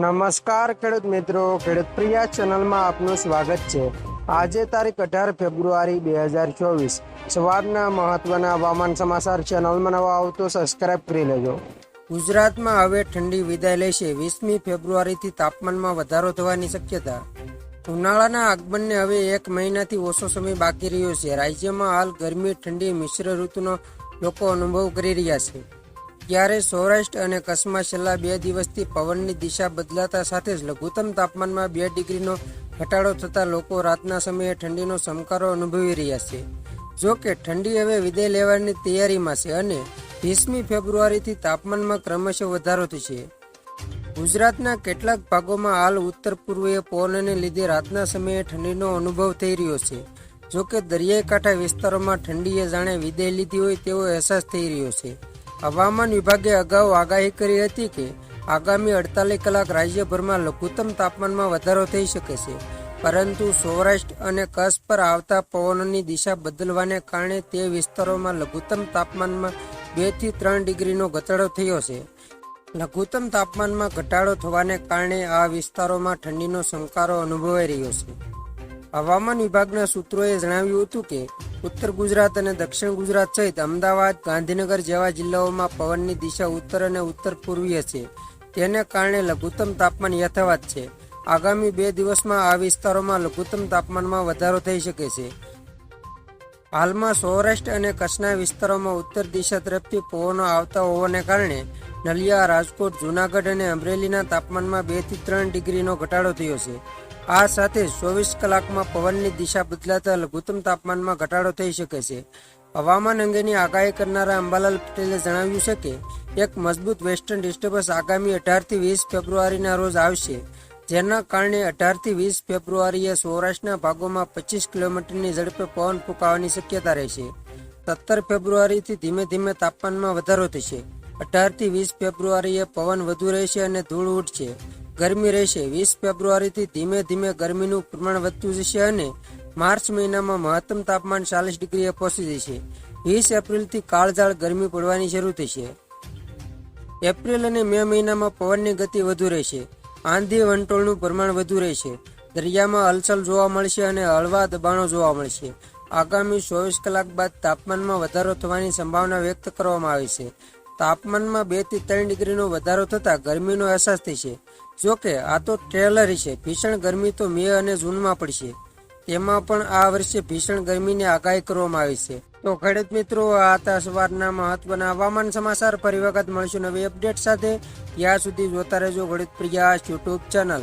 નમસ્કાર ખેડૂત મિત્રો, ખેડૂત પ્રિયા ચેનલમાં આપનું સ્વાગત છે. આજે તારીખ અઢાર ફેબ્રુઆરી બે હજાર ચોવીસ. સવારના મહત્વના હવામાન સમાચાર ચેનલમાં નવા આવતો સબસ્ક્રાઇબ કરી લેજો. ગુજરાતમાં હવે ઠંડી વિદાય લેશે વીસમી ફેબ્રુઆરીથી તાપમાનમાં વધારો થવાની શક્યતા. ઉનાળાના આગમનને હવે એક મહિનાથી ઓછો સમય બાકી રહ્યો છે. રાજ્યમાં હાલ ગરમી, ઠંડી મિશ્ર ઋતુનો લોકો અનુભવ કરી રહ્યા છે. ત્યારે સૌરાષ્ટ્ર અને કચ્છમાં છેલ્લા બે દિવસથી પવનની દિશા બદલાતા સાથે જ લઘુત્તમ તાપમાનમાં બે ડિગ્રીનો ઘટાડો થતાં લોકો રાતના સમયે ઠંડીનો સમકારો અનુભવી રહ્યા છે. જો કે ઠંડી હવે વિદાય લેવાની તૈયારીમાં છે અને વીસમી ફેબ્રુઆરીથી તાપમાનમાં ક્રમશઃ વધારો થશે. ગુજરાતના કેટલાક ભાગોમાં હાલ ઉત્તર પૂર્વીય પવનને લીધે રાતના સમયે ઠંડીનો અનુભવ થઈ રહ્યો છે. જો કે દરિયાઈ કાંઠા વિસ્તારોમાં ઠંડીએ જાણે વિદાય લીધી હોય તેવો અહેસાસ થઈ રહ્યો છે. હવામાન વિભાગે અગાઉ આગાહી કરી હતી કે આગામી અડતાલીસ કલાક રાજ્યભરમાં લઘુત્તમ તાપમાનમાં વધારો થઈ શકે છે. પરંતુ સૌરાષ્ટ્ર અને કચ્છ પર આવતા પવનોની દિશા બદલવાને કારણે તે વિસ્તારોમાં લઘુત્તમ તાપમાનમાં બેથી ત્રણ ડિગ્રીનો ઘટાડો થયો છે. લઘુત્તમ તાપમાનમાં ઘટાડો થવાને કારણે આ વિસ્તારોમાં ઠંડીનો સંકારો અનુભવાઈ રહ્યો છે. હવામાન વિભાગના સૂત્રોએ જણાવ્યું હતું કે, ઉત્તર ગુજરાત અને દક્ષિણ ગુજરાત સહિત અમદાવાદ, ગાંધીનગર જેવા જિલ્લાઓમાં પવનની દિશા ઉત્તર અને ઉત્તર પૂર્વીય છે. તેને કારણે લઘુત્તમ તાપમાન યથાવત છે. આગામી બે દિવસમાં આ વિસ્તારોમાં લઘુત્તમ તાપમાનમાં વધારો થઈ શકે છે. હાલમાં સૌરાષ્ટ્ર અને કચ્છના વિસ્તારોમાં ઉત્તર દિશા તરફથી પવનો આવતા હોવાને કારણે નલિયા, રાજકોટ, જૂનાગઢ અને અમરેલીના તાપમાનમાં બેથી ત્રણ ડિગ્રીનો ઘટાડો થયો છે. આ સાથે ચોવીસ કલાકમાં પવનની દિશા બદલાતા લઘુત્તમ તાપમાનમાં ઘટાડો થઈ શકે છે. હવામાન અંગેની આગાહી કરનારા અંબાલાલ પટેલે જણાવ્યું છે કે, એક મજબૂત વેસ્ટર્ન ડિસ્ટર્બન્સ આગામી અઢારથી વીસ ફેબ્રુઆરીના રોજ આવશે, જેના કારણે અઢારથી વીસ ફેબ્રુઆરીએ સૌરાષ્ટ્રના ભાગોમાં પચીસ કિલોમીટરની ઝડપે પવન ફૂંકાવાની શક્યતા રહેશે. સત્તર ફેબ્રુઆરીથી ધીમે ધીમે તાપમાનમાં વધારો થશે. અઢારથી વીસ ફેબ્રુઆરીએ પવન વધુ રહેશે અને ધૂળ ઉઠશે ગરમી રહેશે. વીસ ફેબ્રુઆરીથી ધીમે ધીમે ગરમીનું પ્રમાણ વધતું જશે અને માર્ચ મહિનામાં મહત્તમ તાપમાન ચાલીસ ડિગ્રીએ પહોંચી જશે. વીસ એપ્રિલથી કાળઝાળ ગરમી પડવાની શરૂ થશે. એપ્રિલ અને મે મહિનામાં પવનની ગતિ વધુ રહેશે. આંધી વંટોળનું પ્રમાણ વધુ રહેશે. દરિયામાં હલચલ જોવા મળશે અને હળવા દબાણો જોવા મળશે. આગામી ચોવીસ કલાક બાદ તાપમાનમાં વધારો થવાની સંભાવના વ્યક્ત કરવામાં આવી છે. તાપમાનમાં બેથી ત્રણ ડિગ્રીનો વધારો થતાં ગરમીનો અહેસાસ થશે જો કે આ તો ટ્રેલર છે. ભીષણ ગરમી તો મે અને જૂનમાં પડશે. તેમાં પણ આ વર્ષે ભીષણ ગરમીની આગાહી કરવામાં આવી છે. તો ખેડૂત મિત્રો, આ હતા સવારના મહત્વના હવામાન સમાચાર ફરી વખત મળશું નવી અપડેટ સાથે. ત્યાં સુધી જોતા રહેજો ખેડૂત પ્રયાસ યુટ્યુબ ચેનલ.